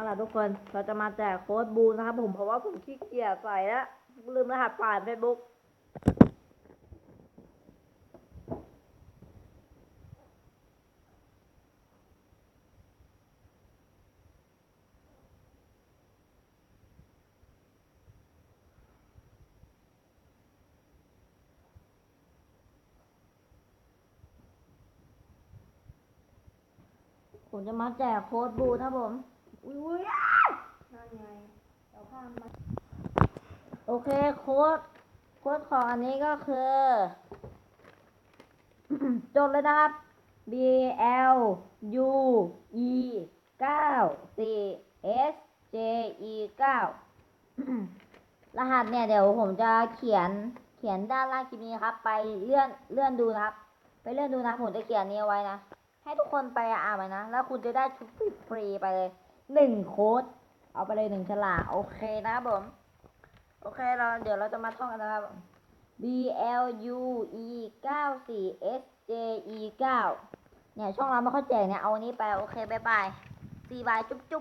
เอาล่ะทุกคนเราจะมาแจกโค้ดบูนะครับผมเพราะว่าผมขี้เกียจใส่แล้วลืมรหัสผ่านเฟซบุ๊กผมจะมาแจกโค้ดบูนะครับผม อุ้ยนั่นไงเดี๋ยวข้ามาโอเคโค้ดโค้ดของอันนี้ก็คือจดเลยนะครับ B L U E 9 C S J E 9รหัสเนี่ยเดี๋ยวผมจะเขียนเขียนด้านล่างคลิปนี้ครับ ไปเลื่อนเลื่อนดูนะครับ ไปเลื่อนดูนะผมจะเขียนนี้เอาไว้นะ ให้ทุกคนไปอ่านไปนะ แล้วคุณจะได้ชุดฟรีไปเลย หนึ่งโค้ดเอาไปเลยหนึ่งฉลากโอเคนะครับผม โอเคเราเดี๋ยวเราจะมาท่องกันนะครับ B L U E 9 4 S J E 9เนี่ยช่องเราไม่ค่อยแจกเนี่ยเอาอันนี้ไปโอเคบายบายสี่บายจุ๊บจุ๊บ